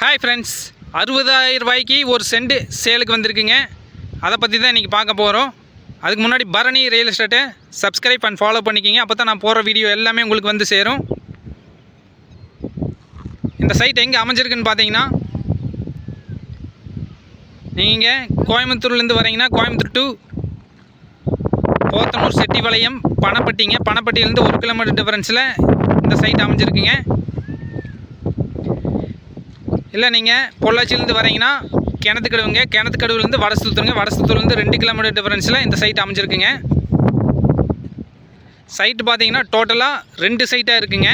Hi friends அறுபதாயிரம் ரூபாய்க்கு ஒரு செண்டு சேலுக்கு வந்திருக்குங்க. அதை பற்றி தான் இன்றைக்கி பார்க்க போகிறோம் அதுக்கு முன்னாடி பரணி ரியல் எஸ்டேட்டை சப்ஸ்கிரைப் அண்ட் ஃபாலோ பண்ணிக்கிங்க. அப்போ தான் நான் போகிற வீடியோ எல்லாமே உங்களுக்கு வந்து சேரும். இந்த சைட் எங்கே அமைஞ்சிருக்குன்னு பார்த்தீங்கன்னா நீங்கள் கோயம்புத்தூர்லேருந்து வரீங்கன்னா கோயம்புத்தூர் டு போத்தனூர் செட்டிபாளையம் பணப்பட்டிங்க. பணப்பட்டியிலேருந்து ஒரு கிலோமீட்டர் டிஃபரன்ஸில் இந்த சைட் அமைஞ்சிருக்குங்க. இல்லை நீங்கள் பொள்ளாச்சியிலேருந்து வரீங்கன்னா கிணத்துக்கடுவுங்க கிணத்துக்கடுவுலேருந்து வடசுத்தூருங்க வடசுத்தூர்லேருந்து ரெண்டு கிலோமீட்டர் டிஃபரன்ஸில் இந்த சைட் அமைஞ்சிருக்குங்க. சைட்டு பார்த்தீங்கன்னா டோட்டலாக ரெண்டு சைட்டாக இருக்குங்க.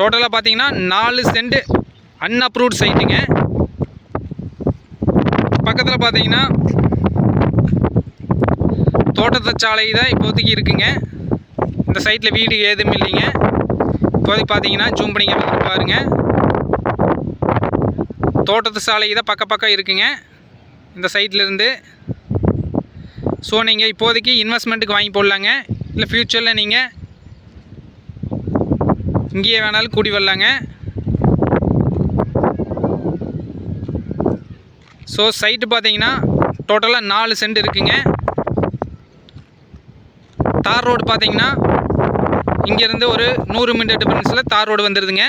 டோட்டலாக பார்த்தீங்கன்னா நாலு சென்ட் அன்அப்ரூவ்ட் சைட்டுங்க பக்கத்தில் பார்த்தீங்கன்னா தோட்டத்தை சாலை தான் இப்போதைக்கு இருக்குங்க. இந்த சைட்டில் வீடு ஏதும் இல்லைங்க. இப்போதைக்கு பார்த்தீங்கன்னா ஜூம் பண்ணிங்க பாருங்க. தோட்டத்து சாலை இதை பக்க பக்கம் இருக்குங்க. இந்த சைட்லேருந்து ஸோ நீங்கள் இப்போதைக்கு இன்வெஸ்ட்மெண்ட்டுக்கு வாங்கி போடலாங்க. இல்லை ஃப்யூச்சரில் நீங்கள் இங்கேயே வேணாலும் கூடி வரலாங்க. ஸோ சைட்டு பார்த்தீங்கன்னா டோட்டலாக நாலு சென்ட் இருக்குங்க. தார் ரோடு பார்த்தீங்கன்னா இங்கேருந்து ஒரு நூறு மீட்டர் டிஃபரன்ஸில் தார் ரோடு வந்துடுதுங்க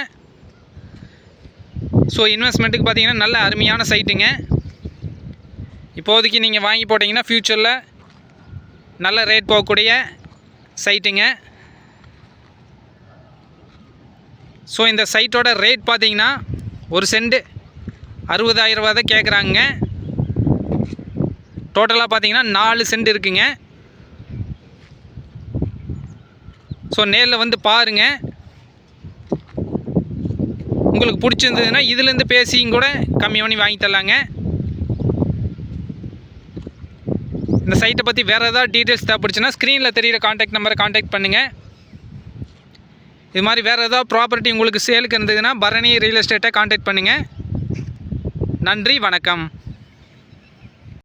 ஸோ இன்வெஸ்ட்மெண்ட்டுக்கு பார்த்தீங்கன்னா நல்ல அருமையான சைட்டுங்க இப்போதைக்கு நீங்கள் வாங்கி போட்டிங்கன்னா ஃப்யூச்சரில் நல்ல ரேட் போகக்கூடிய சைட்டுங்க ஸோ இந்த சைட்டோட ரேட் பார்த்தீங்கன்னா ஒரு செண்டு அறுபதாயிரம் ரூபா தான் கேட்குறாங்க டோட்டலாக பார்த்தீங்கன்னா நாலு சென்ட் இருக்குங்க. ஸோ நேரில் வந்து பாருங்கள் உங்களுக்கு பிடிச்சிருந்ததுன்னா இதுலேருந்து பேசியும் கூட கம்மி பண்ணி வாங்கி தரலாங்க. இந்த சைட்டை பற்றி வேறு ஏதாவது டீட்டெயில்ஸ் தேவைப்படுச்சுன்னா ஸ்க்ரீனில் தெரியிற காண்டாக்ட் நம்பரை காண்டாக்ட் பண்ணுங்கள் இது மாதிரி வேறு ஏதாவது ப்ராப்பர்ட்டி உங்களுக்கு சேலுக்கு இருந்ததுன்னா பரணி ரியல் எஸ்டேட்டை காண்டாக்ட் பண்ணுங்கள் நன்றி வணக்கம்.